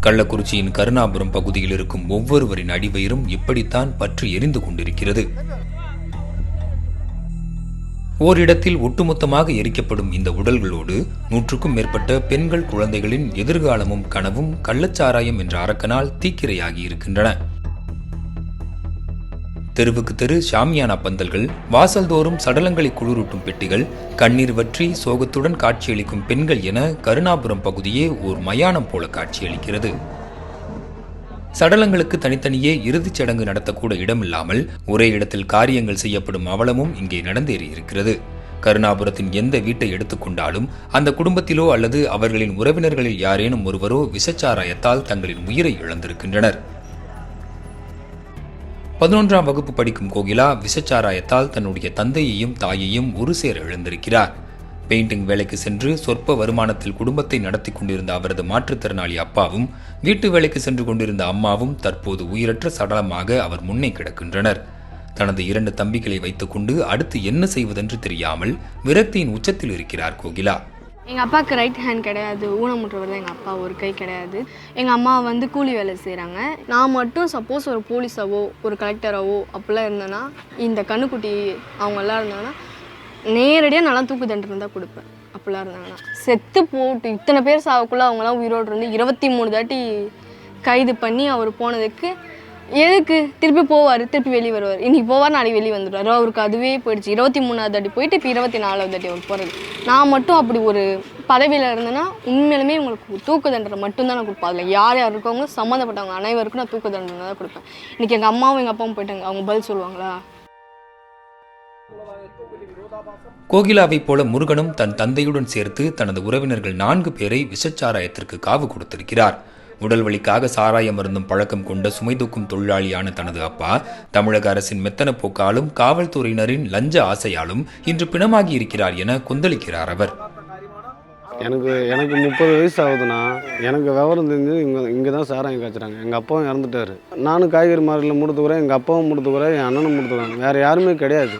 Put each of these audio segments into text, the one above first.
கள்ளக்குறிச்சியின் கருணாபுரம் பகுதியில் இருக்கும் ஒவ்வொருவரின் அடிவயிறும் இப்படித்தான் பற்றி எரிந்து கொண்டிருக்கிறது. ஓரிடத்தில் ஒட்டுமொத்தமாக எரிக்கப்படும் இந்த உடல்களோடு நூற்றுக்கும் மேற்பட்ட பெண்கள் குழந்தைகளின் எதிர்காலமும் கனவும் கள்ளச்சாராயம் என்ற அரக்கனால் தீக்கிரையாகி இருக்கின்றன தெருவுக்கு தெரு ஷாமியானா பந்தல்கள் வாசல்தோறும் சடலங்களை குளிரூட்டும் பெட்டிகள் கண்ணீர் வற்றி சோகத்துடன் காட்சியளிக்கும் பெண்கள் என கருணாபுரம் பகுதியே ஓர் மயானம் போல காட்சியளிக்கிறது. சடலங்களுக்கு தனித்தனியே இறுதிச் சடங்கு நடத்தக்கூட இடமில்லாமல் ஒரே இடத்தில் காரியங்கள் செய்யப்படும் அவலமும் இங்கே நடந்தேறி இருக்கிறது கருணாபுரத்தின் எந்த வீட்டை எடுத்துக்கொண்டாலும் அந்த குடும்பத்திலோ அல்லது அவர்களின் உறவினர்களில் யாரேனும் ஒருவரோ விசச்சாராயத்தால் தங்களின் உயிரை இழந்திருக்கின்றனர். பதினொன்றாம் வகுப்பு படிக்கும் கோகிலா விசச்சாராயத்தால் தன்னுடைய தந்தையையும் தாயையும் ஒரு சேர இழந்திருக்கிறார். பெயிண்டிங் வேலைக்கு சென்று சொற்ப வருமானத்தில் குடும்பத்தை நடத்தி கொண்டிருந்த அவரது மாற்றுத்திறனாளி அப்பாவும் வீட்டு வேலைக்கு சென்று கொண்டிருந்த அம்மாவும் தற்போது உயிரற்ற சடலமாக அவர் முன்னே கிடக்கின்றனர். தனது இரண்டு தம்பிகளை வைத்துக்கொண்டு அடுத்து என்ன செய்வதென்று தெரியாமல் விரக்தியின் உச்சத்தில் இருக்கிறார் கோகிலா. எங்கள் அப்பாவுக்கு ரைட் ஹேண்ட் கிடையாது ஊனமுற்றவர் தான் எங்கள் அப்பா ஒரு கை கிடையாது. எங்கள் அம்மா வந்து கூலி வேலை செய்கிறாங்க நான் மட்டும் சப்போஸ் ஒரு போலீஸாவோ ஒரு கலெக்டராவோ அப்படிலாம் இருந்தேன்னா இந்த கண்ணுக்குட்டி அவங்கெல்லாம் இருந்தாங்கன்னா நேரடியாக நல்லா தூக்கு தண்டனை தான் கொடுப்பேன். அப்படிலாம் இருந்தாங்கன்னா. செத்து போட்டு இத்தனை பேர் சாவக்குள்ளே அவங்களாம் உயிரோடு இருந்து இருபத்தி மூணு தாட்டி கைது பண்ணி அவர் போனதுக்கு எதுக்கு? திருப்பி போவார் திருப்பி வெளியே வருவார். இன்னைக்கு போவார் நாளைக்கு வெளியே வந்துடுவார். அவருக்கு அதுவே போயிடுச்சு. இருபத்தி மூணாவது அடி போயிட்டு இப்போ இருபத்தி நாலாவது தாட்டி அவர் போகிறது நான் மட்டும் அப்படி ஒரு பதவியில் இருந்தேன்னா உண்மையிலுமே உங்களுக்கு தூக்கு தண்டனை மட்டும்தான் நான் கொடுப்பேன். அதில் யார் யார் இருக்கவங்க சம்மந்தப்பட்டவங்க அனைவருக்கும் நான் தூக்கு தண்டனை தான் கொடுப்பேன். இன்னைக்கு எங்கள் அம்மாவும் எங்கள் அப்பாவும் போயிட்டாங்க. அவங்க பதில் சொல்லுவாங்களா? கோகிலாவைப் போல முருகனும் தன் தந்தையுடன் சேர்த்து தனது உறவினர்கள் நான்கு பேரை விஷச்சாராயத்திற்கு காவு கொடுத்திருக்கிறார். உடல் வலிக்காக சாராயம் மருந்தும் பழக்கம் கொண்ட சுமை தூக்கும் தொழிலாளியான தனது அப்பா தமிழக அரசின் மெத்தன போக்காலும் காவல்துறையினரின் லஞ்ச ஆசையாலும் இன்று பிணமாகி இருக்கிறார் என கொந்தளிக்கிறார் அவர். எனக்கு எனக்கு முப்பது வயசு ஆகுதுண்ணா எனக்கு விவரம் தெரிஞ்சு இங்கே இங்கே தான் சாராயம் காய்ச்சுறாங்க. எங்கள் அப்பாவும் இறந்துட்டாரு. நானும் காய்கறி மார்க்கெட்டில் முடித்துக்கிறேன் எங்கள் அப்பாவும் முடித்துக்கிறேன் என் அண்ணனும் முடித்துக்கிறேன் வேறு யாருமே கிடையாது.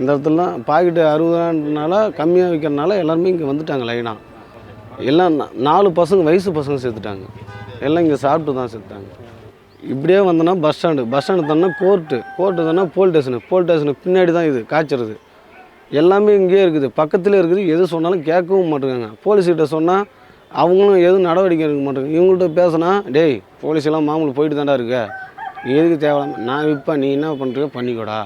இந்த இடத்துலலாம் பாக்கெட்டு அறுபதுனால கம்மியாக விற்கிறனால எல்லாருமே இங்கே வந்துட்டாங்க லைனாக எல்லாம் நாலு பசங்க வயசு பசங்க சேர்த்துட்டாங்க. எல்லாம் இங்கே சாப்பிட்டு தான் செத்தாங்க. இப்படியே வந்தோன்னா பஸ் ஸ்டாண்டு பஸ் ஸ்டாண்டு தானே கோர்ட்டு கோர்ட்டு தானே போலீஸ் ஸ்டேஷனு போலீஸ் ஸ்டேஷனுக்கு பின்னாடி தான் இது காய்ச்சறது. எல்லாமே இங்கேயே இருக்குது. பக்கத்தில் இருக்குது. எது சொன்னாலும் கேட்கவும் மாட்டேங்காங்க போலீஸ்கிட்ட சொன்னால் அவங்களும் எதுவும் நடவடிக்கை எடுக்க மாட்டாங்க இவங்கள்ட்ட பேசினா டேய் போலீஸ் எல்லாம் மாமூல் போயிட்டு தாண்டா இருக்க. நீ எதுக்கு தேவையில்லாம நான் விற்பேன் நீ என்ன பண்ணுறியோ பண்ணிக்கூடா.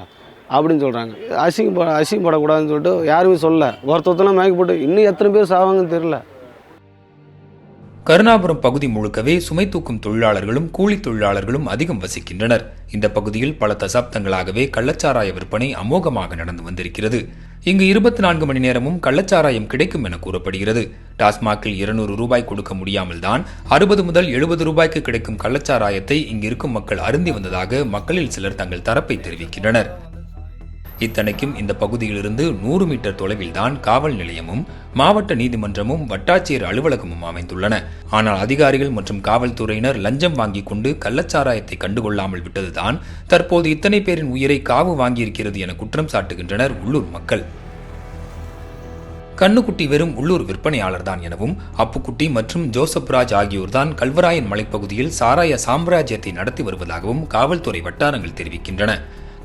அப்படின்னு சொல்கிறாங்க அசிங்கப்பட அசிங்கப்படக்கூடாதுன்னு சொல்லிட்டு யாருமே சொல்லலை. ஒருத்தொத்தெல்லாம் மயக்கப்பட்டு இன்னும் எத்தனை பேர் சாவாங்கன்னு தெரில கருணாபுரம் பகுதி முழுக்கவே சுமை தூக்கும் தொழிலாளர்களும் கூலி தொழிலாளர்களும் அதிகம் வசிக்கின்றனர். இந்த பகுதியில் பல தசாப்தங்களாகவே கள்ளச்சாராய விற்பனை அமோகமாக நடந்து வந்திருக்கிறது. இங்கு இருபத்தி நான்கு மணி நேரமும் கள்ளச்சாராயம் கிடைக்கும் என கூறப்படுகிறது. டாஸ்மாகில் இருநூறு ரூபாய் கொடுக்க முடியாமல் தான் அறுபது முதல் எழுபது ரூபாய்க்கு கிடைக்கும் கள்ளச்சாராயத்தை இங்கிருக்கும் மக்கள் அருந்தி வந்ததாக மக்களில் சிலர் தங்கள் தரப்பை தெரிவிக்கின்றனர். இத்தனைக்கும் இந்த பகுதியிலிருந்து நூறு மீட்டர் தொலைவில் தான் காவல் நிலையமும் மாவட்ட நீதிமன்றமும் வட்டாட்சியர் அலுவலகமும் அமைந்துள்ளன. ஆனால் அதிகாரிகள் மற்றும் காவல்துறையினர் லஞ்சம் வாங்கி கொண்டு கள்ளச்சாராயத்தை கண்டுகொள்ளாமல் விட்டதுதான் தற்போது இத்தனை பேரின் உயிரை காவு வாங்கியிருக்கிறது என குற்றம் சாட்டுகின்றனர் உள்ளூர் மக்கள். கண்ணுக்குட்டி வெறும் உள்ளூர் விற்பனையாளர் தான் எனவும் அப்புக்குட்டி மற்றும் ஜோசப் ராஜ் ஆகியோர்தான் கல்வராயன் மலைப்பகுதியில் சாராய சாம்ராஜ்யத்தை நடத்தி வருவதாகவும் காவல்துறை வட்டாரங்கள் தெரிவிக்கின்றன.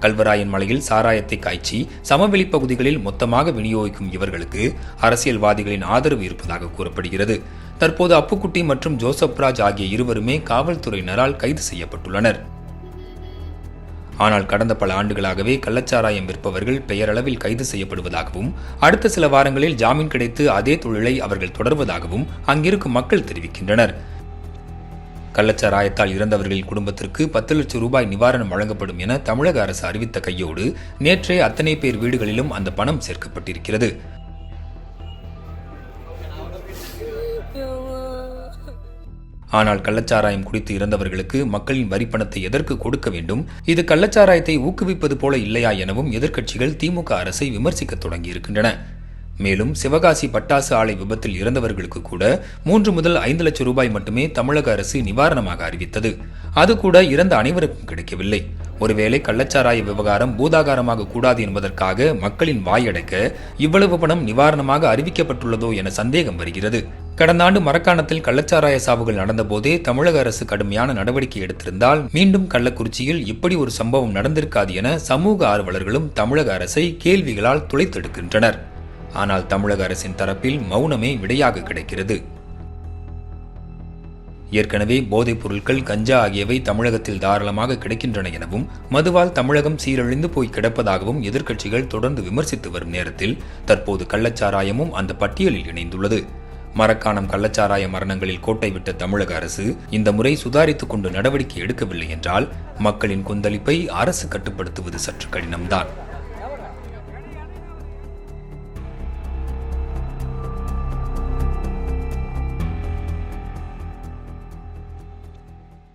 கல்வராயன் மலையில் சாராயத்தை காய்ச்சி சமவெளி பகுதிகளில் மொத்தமாக விநியோகிக்கும் இவர்களுக்கு அரசியல்வாதிகளின் ஆதரவு இருப்பதாக கூறப்படுகிறது. தற்போது அப்புக்குட்டி மற்றும் ஜோசப் ராஜ் ஆகிய இருவருமே காவல்துறையினரால் கைது செய்யப்பட்டுள்ளனர். ஆனால் கடந்த பல ஆண்டுகளாகவே கள்ளச்சாராயம் விற்பவர்கள் பெயரளவில் கைது செய்யப்படுவதாகவும் அடுத்த சில வாரங்களில் ஜாமீன் கிடைத்து அதே தொழிலை அவர்கள் தொடர்வதாகவும் அங்கிருக்கும் மக்கள் தெரிவிக்கின்றனர். கள்ளச்சாராயத்தால் இறந்தவர்களின் குடும்பத்திற்கு பத்து லட்சம் ரூபாய் நிவாரணம் வழங்கப்படும் என தமிழக அரசு அறிவித்த கையோடு நேற்றே அத்தனை பேர் வீடுகளிலும் அந்த பணம் சேர்க்கப்பட்டிருக்கிறது. ஆனால் கள்ளச்சாராயம் குடித்து இறந்தவர்களுக்கு மக்களின் வரிப்பணத்தை எதற்கு கொடுக்க வேண்டும்? இது கள்ளச்சாராயத்தை ஊக்குவிப்பது போல இல்லையா எனவும் எதிர்க்கட்சிகள் திமுக அரசை விமர்சிக்க தொடங்கியிருக்கின்றன. மேலும் சிவகாசி பட்டாசு ஆலை விபத்தில் இறந்தவர்களுக்கு கூட மூன்று முதல் ஐந்து லட்சம் ரூபாய் மட்டுமே தமிழக அரசு நிவாரணமாக அறிவித்தது. அது கூட இறந்த அனைவருக்கும் கிடைக்கவில்லை. ஒருவேளை கள்ளச்சாராய விவகாரம் பூதாகாரமாக கூடாது என்பதற்காக மக்களின் வாயடைக்க இவ்வளவு பணம் நிவாரணமாக அறிவிக்கப்பட்டுள்ளதோ என சந்தேகம் வருகிறது. கடந்த ஆண்டு மரக்காணத்தில் கள்ளச்சாராய சாவுகள் நடந்தபோதே தமிழக அரசு கடுமையான நடவடிக்கை எடுத்திருந்தால் மீண்டும் கள்ளக்குறிச்சியில் இப்படி ஒரு சம்பவம் நடந்திருக்காது என சமூக ஆர்வலர்களும் தமிழக அரசை கேள்விகளால் துளைத்தெடுக்கின்றனர். ஆனால் தமிழக அரசின் தரப்பில் மௌனமே விடையாக கிடைக்கிறது. ஏற்கனவே போதைப் பொருட்கள் கஞ்சா ஆகியவை தமிழகத்தில் தாராளமாக கிடைக்கின்றன எனவும் மதுவால் தமிழகம் சீரழிந்து போய் கிடப்பதாகவும் எதிர்க்கட்சிகள் தொடர்ந்து விமர்சித்து வரும் நேரத்தில் தற்போது கள்ளச்சாராயமும் அந்த பட்டியலில் இணைந்துள்ளது. மரக்காணம் கள்ளச்சாராய மரணங்களில் கோட்டை விட்ட தமிழக அரசு இந்த முறை சுதாரித்துக் கொண்டு நடவடிக்கை எடுக்கவில்லை என்றால் மக்களின் கொந்தளிப்பை அரசு கட்டுப்படுத்துவது சற்று கடினம்தான்.